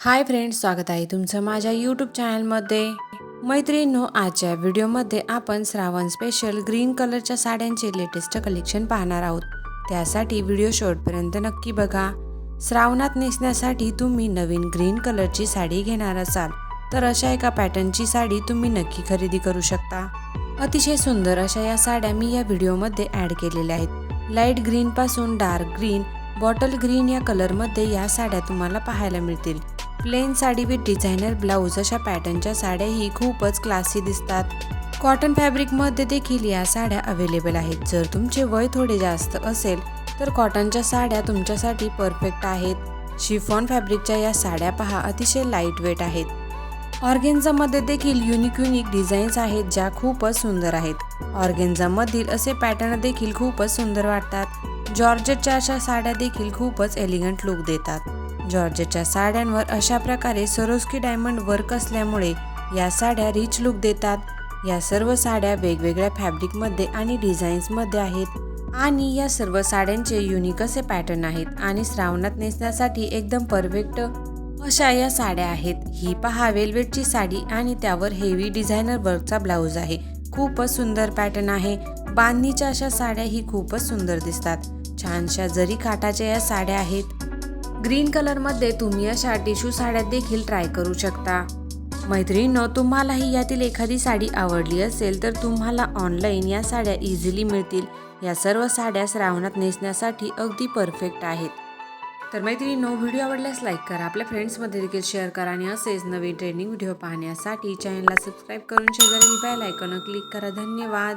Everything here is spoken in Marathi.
हाय फ्रेंड्स स्वागत आहे तुमचं माझ्या यूट्यूब चॅनलमध्ये मैत्रिणींनो आजच्या व्हिडिओमध्ये आपण श्रावण स्पेशल ग्रीन कलरच्या साड्यांचे लेटेस्ट कलेक्शन पाहणार आहोत. त्यासाठी व्हिडिओ शेवटपर्यंत नक्की बघा. श्रावणात नेसण्यासाठी तुम्ही नवीन ग्रीन कलरची साडी घेणार असाल तर अशा एका पॅटर्नची साडी तुम्ही नक्की खरेदी करू शकता. अतिशय सुंदर अशा या साड्या मी या व्हिडिओमध्ये ॲड केलेल्या आहेत. लाइट ग्रीनपासून डार्क ग्रीन बॉटल ग्रीन या कलरमध्ये या साड्या तुम्हाला पाहायला मिळतील. Plain sari with designer blouse अशा पॅटर्नच्या साड्याही खूपच क्लासी दिसतात. कॉटन फॅब्रिकमध्ये देखील या साड्या अवेलेबल आहेत. जर तुमचे वय थोडे जास्त असेल तर कॉटनच्या साड्या तुमच्यासाठी परफेक्ट आहेत. शिफॉन फॅब्रिकच्या या साड्या पहा अतिशय लाइट वेट आहेत ऑर्गेन्झामध्ये देखील युनिक युनिक डिझाईन्स आहेत ज्या खूपच सुंदर आहेत. ऑर्गेन्झामधील असे पॅटर्न देखील खूपच सुंदर वाटतात. जॉर्जेटच्या अशा साड्या देखील खूपच एलिगंट लुक देतात. जॉर्जेटच्या साड्यांवर अशा प्रकारे सरोस्की डायमंड वर्क असल्यामुळे या साड्या रिच लुक देतात. या सर्व साड्या वेगवेगळ्या फॅब्रिकमध्ये आणि डिझाईन्समध्ये आहेत. आणि या सर्व साड्यांचे युनिक असे पॅटर्न आहेत आणि श्रावणात नेसण्यासाठी एकदम परफेक्ट अशा या साड्या आहेत. ही पहा वेल्वेटची साडी आणि त्यावर हेवी डिझायनर वर्कचा ब्लाऊज आहे. खूपच सुंदर पॅटर्न आहे. बांधणीच्या अशा साड्या ही खूपच सुंदर दिसतात. छानशा जरी काठाच्या या साड्या आहेत ग्रीन कलरमध्ये तुम्ही अशा टिश्यू साड्या देखील ट्राय करू शकता. मैत्रिणींनो तुम्हालाही यातील एखादी साडी आवडली असेल तर तुम्हाला ऑनलाईन या साड्या इझिली मिळतील. या सर्व साड्या श्रावणात नेसण्यासाठी अगदी परफेक्ट आहेत. तर मैत्रिणींनो व्हिडिओ आवडल्यास लाईक करा. आपल्या फ्रेंड्समध्ये देखील शेअर करा आणि असेच नवीन ट्रेनिंग व्हिडिओ पाहण्यासाठी चॅनलला सबस्क्राईब करून शेजारील बेल आयकॉन क्लिक करा. धन्यवाद!